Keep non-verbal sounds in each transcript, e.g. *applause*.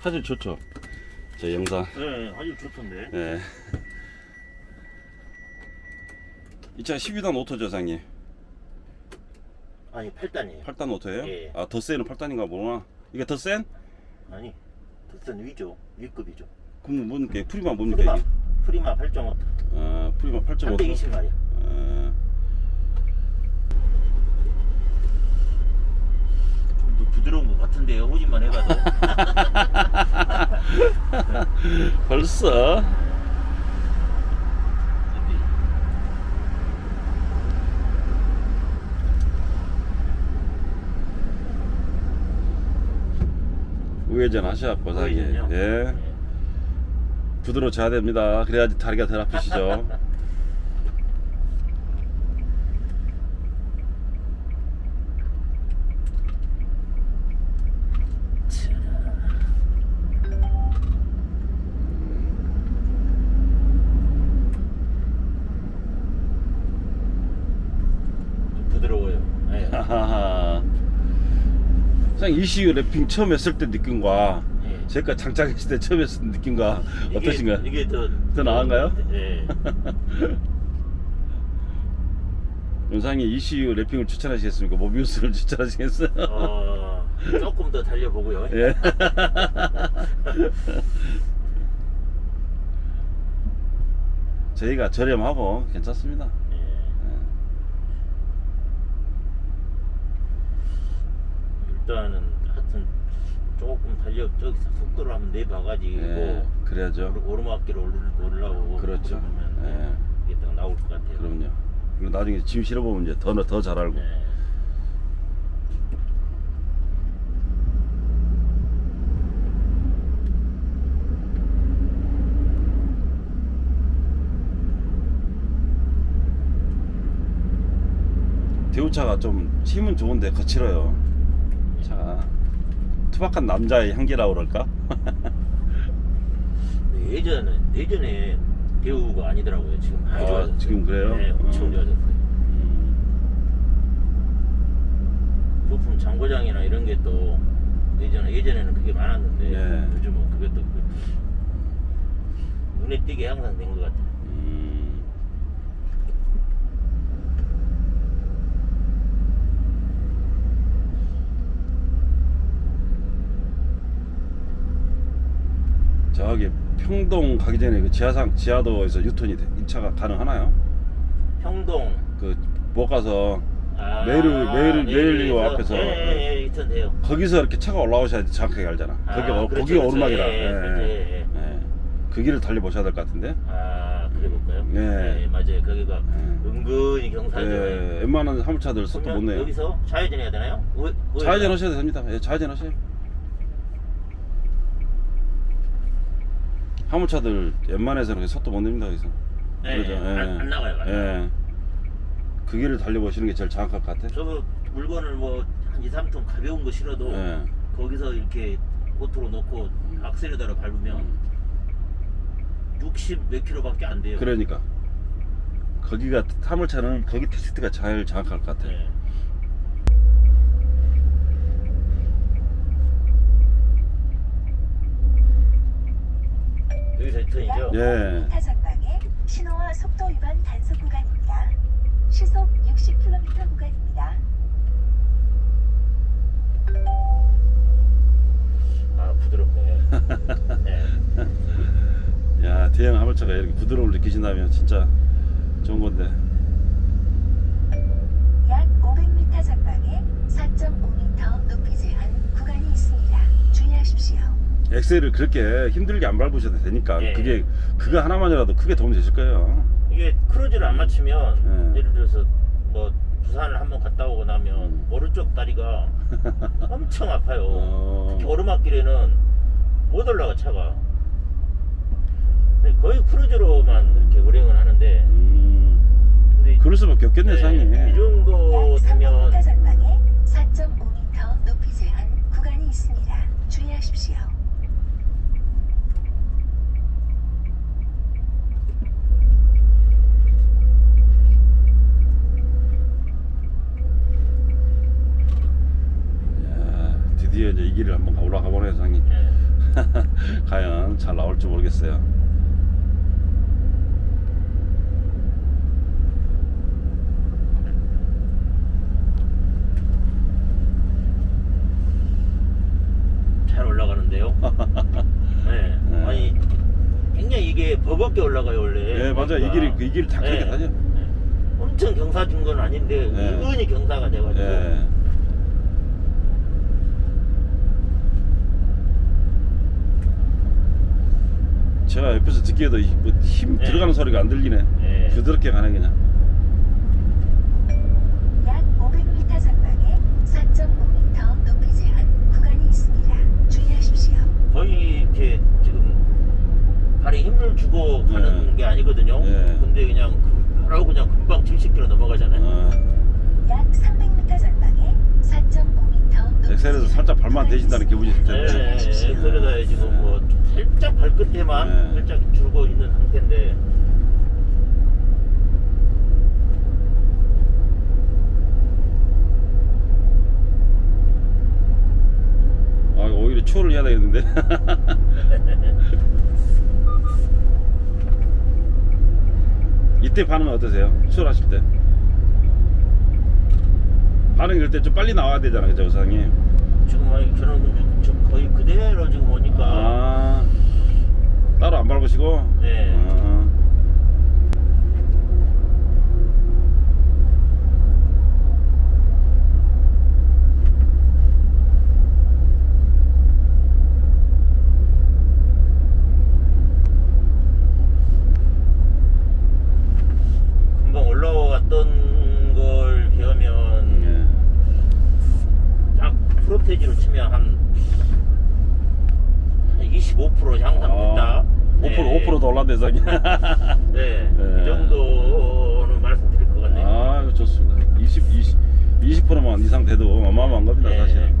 사진 좋죠. 제 영상. 네, 아주 좋던데. 예. 이차 12단 오토죠, 장님. 아니 8단이에요. 8단 오토예요? 예. 아, 더 센은 8단인가 보구나. 이게 더 센? 아니 득선 위죠. 위급이죠. 그럼 뭡니까? 프리마 뭡니까? 프리마 이게? 프리마 8.5. 아, 프리마 8.5. 320마리. 아, 좀 더 부드러운 것 같은데요. 오지만 해봐도. *laughs* 벌써? 우회전 하셔갖고 자기 우회전이요? 예 부드러워져야 됩니다 그래야지 다리가 덜 아프시죠 좀 부드러워요. 네. 하하하 상 ECU 랩핑 처음 했을 때 느낌과 네. 제가 장착했을 때 처음 했을 때 느낌과 어떠신가요? 이게 더, 더 나은가요? 네. 영상에 ECU 랩핑을 추천하시겠습니까? 모비우스를 *laughs* 추천하시겠어요? 어, 조금 더 달려보고요. 예. *laughs* 저희가 저렴하고 괜찮습니다. 네. 일단은 하여튼 조금 달려 저기서 속도를 한번 내봐가지고 예, 그래야죠. 오르- 오르막길 오르- 올라오고 그렇죠. 그러면 예. 이게 딱 나올 것 같아요. 그럼요. 그리고 나중에 짐 실어보면 이제 더 더 잘 알고. 네. 대우차가 좀 힘은 좋은데 거칠어요. 차 투박한 남자의 향기라고 그럴까? *laughs* 네, 예전에 예전에 대우가 아니더라고요. 지금 많이 아, 좋아졌어요. 지금 그래요? 네, 엄청 음. 좋아졌어요. 부품 장고장이나 이런 게 또 예전에 예전에는 그게 많았는데 네. 요즘은 그게 또 그- 눈에 띄게 항상 된 것 같아요. 음, 저기 평동 가기 전에 그 지하상 지하도에서 유턴이 돼- 이 차가 가능하나요? 평동 그못 가서 아, 메일- 메일- 예, 메일리오 예, 앞에서. 예, 예, 예, 있던 데요. 거기서 이렇게 차가 올라오셔야지 정확하게 알잖아. 거기 아, 어, 그렇죠, 거기가 그렇죠. 오르막이라. 예, 예, 예, 그렇죠, 예, 예. 예. 그 길을 달려 보셔야 될 것 같은데. 아 그래 볼까요? 예. 예, 맞아요. 거기가 예. 은근히 경사죠. 예, 웬만한 화물차들 속도 못 내요. 여기서 좌회전 해야 되나요? 좌회전 하셔도 됩니다. 예, 좌회전 하세요. 화물차들 웬만해서는 속도 못 냅니다, 여기서. 예, 그러죠. 예. 안, 안 나가요. 안 나가요. 예. 그 길을 달려보시는 게 제일 정확할 것 같아. 저도 물건을 뭐 한 2, 3톤 가벼운 거 실어도 예. 거기서 이렇게 오토로 놓고 악셀에다가 밟으면 60 몇 킬로밖에 안 돼요. 그러니까. 거기가 화물차는 거기 테스트가 제일 정확할 것 같아. 예. 여기서 유턴이죠? 예. 타 전방에 신호와 속도 위반 단속 구간입니다. 시속 60km 구간입니다. 아 부드럽네. 예. *laughs* 야, 대형 화물차가 이렇게 부드러움을 느끼신다면 진짜 좋은 건데. 약 500m 전방에 4.5m 높이 제한 구간이 있습니다. 주의하십시오. 엑셀을 그렇게 힘들게 안 밟으셔도 되니까 예. 그게 그거 하나만이라도 크게 도움이 되실 거예요. 이게 크루즈를 안 맞추면 예. 예를 들어서 뭐 부산을 한번 갔다 오고 나면 음. 오른쪽 다리가 *laughs* 엄청 아파요. 어. 특히 오르막길에는 못 올라가 차가. 근데 거의 크루즈로만 이렇게 운행을 하는데 음, 근데 그럴 수밖에 없겠네, 네, 상이. 이 정도 약 되면 300m 전방에 4.5m 높이 제한 구간이 있습니다. 주의하십시오. 이 길을 한번 올라가 보네요, 장님. 네. 과연 잘 나올지 모르겠어요. 잘 올라가는데요. *laughs* 네. 네. 아니 굉장히 이게 버겁게 올라가요 원래. 네, 맞아. 이 길이 이 길이 다 네. 그렇게 네. 다녀. 엄청 경사 준 건 아닌데 네. 은근히 경사가 돼가지고. 네. 제가 옆에서 듣기에도 이- 뭐힘 네. 들어가는 소리가 안 들리네. 네. 부드럽게 가네 그냥. 약 500m 전방에 4.5m 높이 제한 구간이 있습니다. 주의하십시오. 거의 이렇게 지금 발에 힘을 주고 가는 네. 게 아니거든요. 네. 근데 그냥 그 바로 그냥 금방 70km 넘어가잖아요. 어, 약 300m 전방에 4.5m 높이 엑셀에서 살짝 발만 대신다는 기분이 들 네, 텐데. 네, 그러다 지금 뭐 살짝 발끝에만 네. 살짝 줄고 있는 상태인데 아 오히려 추월을 해야 되겠는데. *laughs* 이때 반응은 어떠세요? 추월하실 때? 반응 이럴 때 좀 빨리 나와야 되잖아, 그죠, 의상님? 지금 아니 저는 좀 거의 그대로 지금 오니 까아 따로 안 밟으시고? 네. 아, 금방 올라왔던 걸 비하면 예. 딱 프로테지로 치면 한 25% 향상 됐다. 5% 5%더 올랐네, 의상이. 네, *laughs* 네. 이 정도는 말씀드릴 것 같네요. 아, 이거 좋습니다. 20, 20, 20%만 이상 돼도 어마어마한 겁니다, 네. 사실.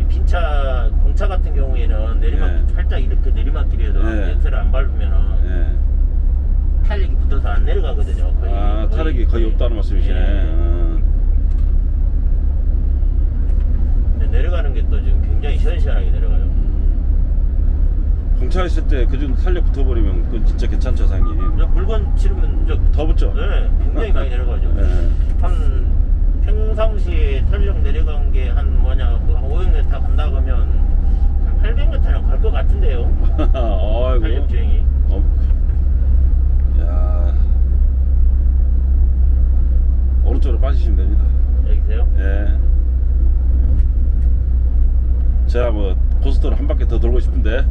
이 빈차 공차 같은 경우에는 내리막 네. 살짝 이렇게 내리막길에도 네. 엑셀을 안 밟으면은 예. 탄력이 붙어서 안 내려가거든요. 거의 아, 타력이 거의 없다는 말씀이시네. 네. 어. 근데 내려가는 게 또 지금 굉장히 시원시원하게 내려가요. 공차 있을 때 그 정도 탄력 붙어버리면 그 진짜 괜찮죠, 상이. 저 물건 치르면 저더 붙죠? 네, 굉장히 많이 내려가죠. *laughs* 네. 한 평상시에 탄력 내려간 게 한 뭐냐 그 500m 간다 그러면 한 800m는 갈 것 같은데요. *laughs* 탄력 아이고. 주행이. 어. 야. 오른쪽으로 빠지시면 됩니다. 여기세요? 예. 제가 뭐 고속도로 한 바퀴 더 돌고 싶은데.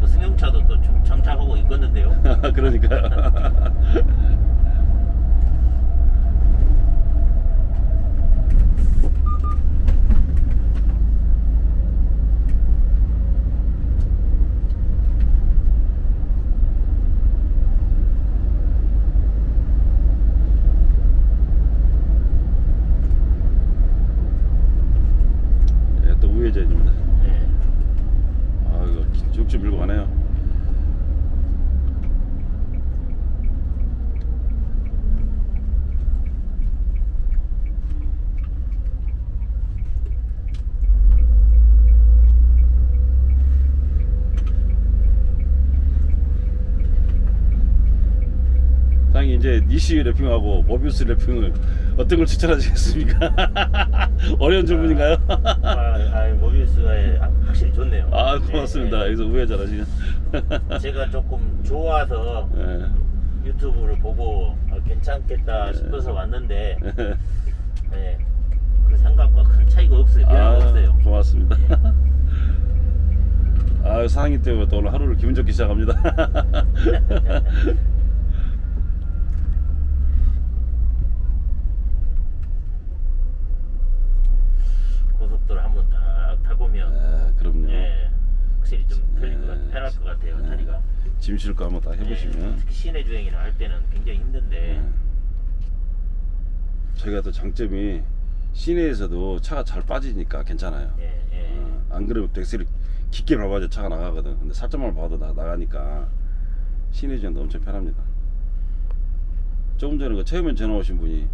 그 승용차도 또좀 장착하고 있겠는데요. *laughs* 그러니까. 예, 또 우회전입니다. 네. 아 이거 쭉쭉 밀고 가네요. 당연히 이제 니시 래핑하고 모비우스 래핑을 어떤 걸 추천하시겠습니까? *laughs* 어려운 질문인가요? 아, 아 모비우스가 확실히 좋네요. 아 고맙습니다. 네, 여기서 우회전 하시면. 네. 제가 조금 좋아서 예. 유튜브를 보고 아, 괜찮겠다 싶어서 왔는데 네. *laughs* 그 생각과 큰 차이가 없어요. 변화가 없어요. *laughs* 아, 고맙습니다. 아 사장님 때문에 또 오늘 하루를 기분 좋게 시작합니다. 고속도로 한번 딱 타보면 아, 그럼요. 예, 확실히 좀 틀린 것 같아요. 네. 편할 것 같아요. 네. 다리가. 짐 실고 한번 딱 해보시면. 예, 특히 시내 주행이나 할 때는 굉장히 힘든데 예. 저희가 또 장점이 시내에서도 차가 잘 빠지니까 괜찮아요. 예, 예. 어, 안 그러면 엑셀이 깊게 밟아야 차가 나가거든. 근데 살짝만 봐도 나, 나가니까 시내 주행도 엄청 편합니다. 조금 전에 그 처음에 전화 오신 분이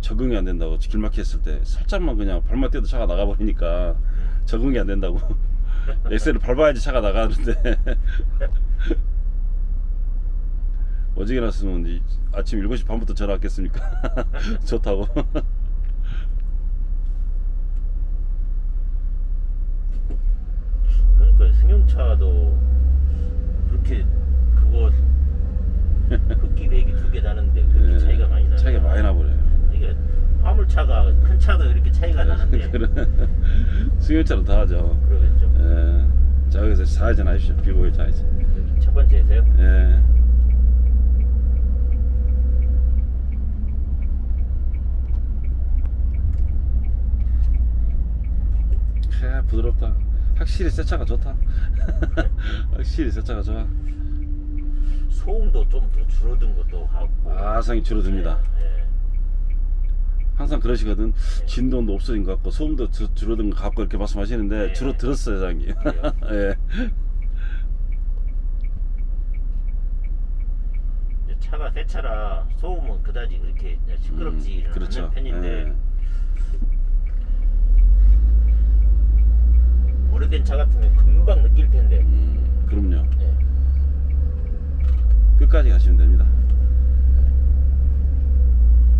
적응이 안 된다고 길 막혔을 때 살짝만 그냥 발만 떼도 차가 나가버리니까 적응이 안 된다고 엑셀을 밟아야지 차가 나가는데. *laughs* 어제 일어났으면 이- 아침 7시 반부터 전화 왔겠습니까? *laughs* 좋다고. *laughs* 그러니까 승용차도 그렇게 그거 흡기 배기 두 개 나는데 그렇게 예, 차이가 많이 나요. 차이가 많이 나버려요. 이게 화물차가 큰 차도 이렇게 차이가 나는데. 그런 승용차는 다 하죠. 그러겠 여기서 사회전 하십시오 비고에 자이죠 여기 첫 번째에서요. 예. 해 부드럽다. 확실히 새 차가 좋다. *laughs* 확실히 새 차가 좋아. 소음도 좀 더 줄어든 것도 하고. 아상이 줄어듭니다. 예, 예. 항상 그러시거든. 진동도 없어진 것 같고 소음도 줄- 줄어든 것 같고 이렇게 말씀하시는데 네. 줄어들었어요, 장님. 예. *laughs* 이제 차가 새 차라 소음은 그다지 그렇게 시끄럽지 음, 그렇죠. 않은 편인데 예. 오래된 차 같으면 금방 느낄 텐데. 음, 그럼요. 예. 끝까지 가시면 됩니다.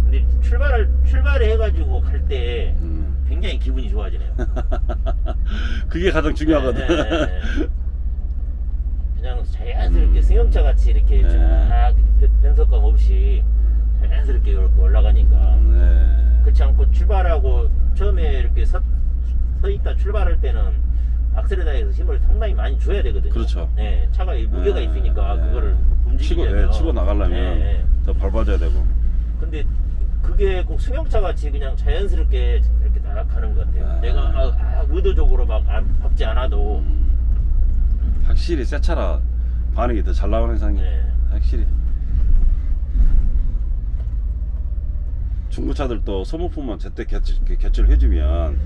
근데 출발을 출발을 갈때 음. 굉장히 기분이 좋아지네요. *laughs* 그게 가장 중요하거든. 네, 네, 네. 그냥 자연스럽게 음. 승용차 같이 이렇게 네. 쫙 변속감 없이 자연스럽게 이렇게 올라가니까 네. 그렇지 않고 출발하고 처음에 이렇게 서, 서 있다 출발할 때는 악셀에다해서 힘을 상당히 많이 줘야 되거든요. 그렇죠. 네, 차가 이 무게가 네, 있으니까 네. 그거를 움직이려면 예, 치고 나가려면 네, 네. 더 밟아줘야 되고. 근데 그게 꼭 승용차 같이 그냥 자연스럽게 이렇게 나가는 것 같아요. 아. 내가 막 아, 의도적으로 막 안- 밟지 않아도 음. 확실히 새 차라 반응이 더 잘 나오는 상이 네. 확실히. 중고차들도 소모품만 제때 교체, 이렇게 교체를 해주면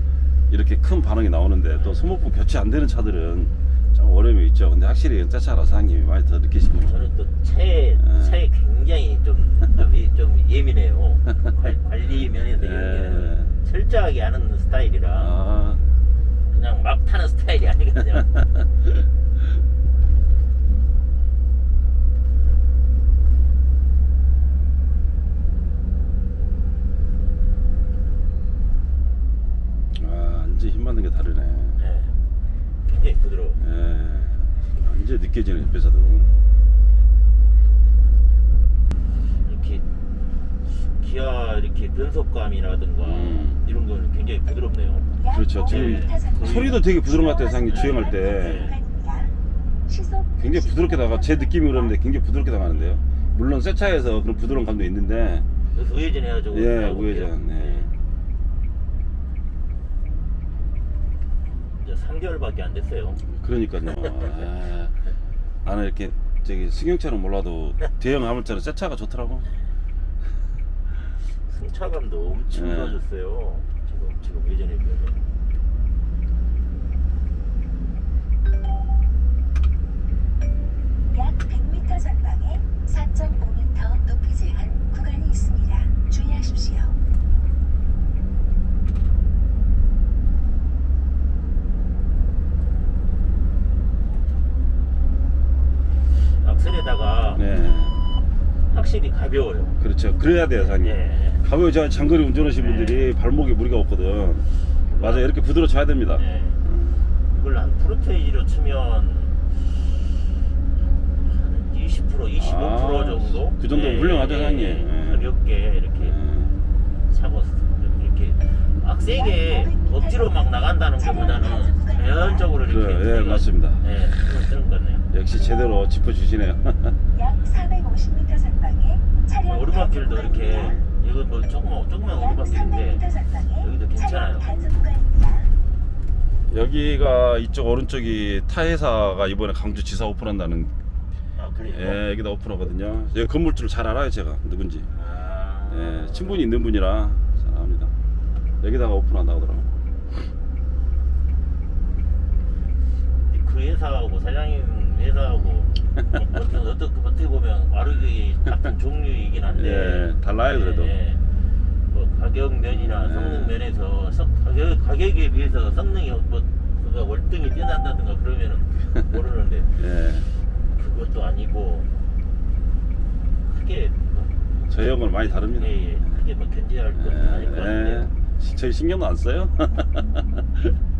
이렇게 큰 반응이 나오는데 또 소모품 교체 안 되는 차들은 좀 어려움이 있죠. 근데 확실히 새 차라 사장님이 많이 더 느끼시는 거죠. 저는 또 차에 네. 차에 굉장히 좀, 좀, 이- 좀 예민해요. 관- 관리 면에서 네. 철저하게 하는 스타일이라 아, 그냥 막 타는 스타일이 아니거든요. *laughs* 아힘 받는 게 다르네. 네. 굉장히 부드러워. 예, 느껴지는 옆에서도. 이렇게 기아 이렇게 변속감이라든가 음. 이런 거는 굉장히 부드럽네요. 그렇죠. 지금 소리도 되게 부드러운 것 같아요, 사장님 주행할 때. 굉장히 부드럽게 나가 제 느낌이 그러는데 굉장히 부드럽게 나가는데요. 물론 새 차에서 그런 부드러운 감도 있는데 그래서 우회전 해가지고 예. 우회전 네. 이제 3개월밖에 안 됐어요. 그러니까요. 아, 나는 이렇게 저기 승용차는 몰라도 대형 화물차는 새 차가 좋더라고. *laughs* 승차감도 엄청 네. 좋아졌어요. 지금 지금 예전에 비하면. 약 100m 전방에 4.5m 높이 제한 구간이 있습니다. 주의하십시오. 네, 확실히 가벼워요. 그렇죠. 그래야 돼요, 사장님. 네. 가면 저 장거리 운전하시는 분들이 발목에 무리가 없거든. 맞아, 요 이렇게 부드러 쳐야 됩니다. 네. 이걸 한 프로테이지로 치면 한 20% 25% 아, 정도. 그 정도면 훌륭하죠, 사장님. 네. 가볍게 이렇게 음, 차고 이렇게 막 세게 억지로 막 나간다는 것보다는 자연적으로 이렇게 그래요. 예, 차이가, 맞습니다. 예, 것 같네요. 역시 제대로 짚어주시네요. 약 450m 전방에 차량 오르막길도 단속 이렇게. 이건 뭐 조그만 약 오르막길인데 300m 전방에 여기도 괜찮아요. 여기가 이쪽 오른쪽이 타 회사가 이번에 강주 지사 오픈한다는 아 그래요? 예, 여기다 오픈하거든요. 여기 건물주를 잘 알아요, 제가 누군지. 아, 예, 친분이 있는 분이라 잘 압니다. 여기다가 오픈한다고 하더라고. 그 회사하고 사장님 회사하고 어떤 *laughs* 어떤 어떻게 보면 마르기 같은 종류이긴 한데 예, 달라요, 그래도. 예, 뭐 가격 면이나 예. 성능 면에서 성- 가격 가격에 비해서 성능이 뭐 그가 월등히 뛰어난다든가 그러면은 *laughs* 모르는데 예. 그것도 아니고 크게 뭐, 저희 형은 많이 다릅니다. 예, 예, 크게 뭐 견제할 것도 아닐 것 예, 같은데요. 예. 저희 신경도 안 써요. *laughs*